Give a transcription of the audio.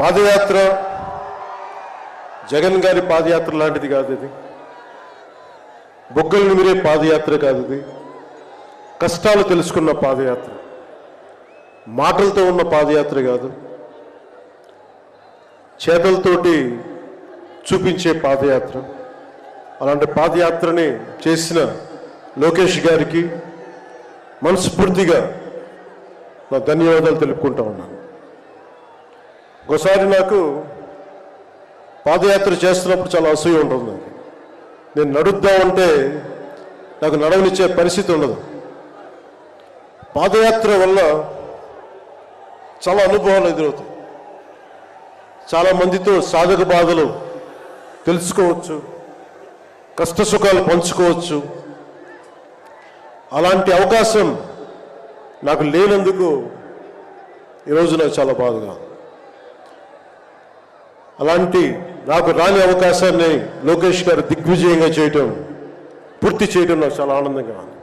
పాదయాత్ర జగన్ గారి పాదయాత్ర లాంటిది కాదు ఇది. బొగ్గలు మీరే పాదయాత్ర కాదు ఇది. కష్టాలు తెలుసుకున్న పాదయాత్ర. మాటలతో ఉన్న పాదయాత్ర కాదు. చేతలతోటి చూపించే పాదయాత్ర. అలాంటి పాదయాత్రని చేసిన లోకేష్ గారికి మనస్ఫూర్తిగా నా ధన్యవాదాలు తెలుపుకుంటా ఉన్నాను. ఒకసారి నాకు పాదయాత్ర చేస్తున్నప్పుడు చాలా అసూయ ఉంటుంది. నేను నడుద్దామంటే నాకు నడవనిచ్చే పరిస్థితి ఉండదు. పాదయాత్ర వల్ల చాలా అనుభవాలు ఎదురవుతాయి. చాలా మందితో సాధక బాధలు తెలుసుకోవచ్చు కష్ట సుఖాలు పంచుకోవచ్చు. అలాంటి అవకాశం నాకు లేనందుకు ఈరోజు నాకు చాలా బాధగా ఉంది. అలాంటి నాకు రాని అవకాశాన్ని లోకేష్ గారు దిగ్విజయంగా చేయటం పూర్తి చేయడం నాకు చాలా ఆనందంగా ఉంది.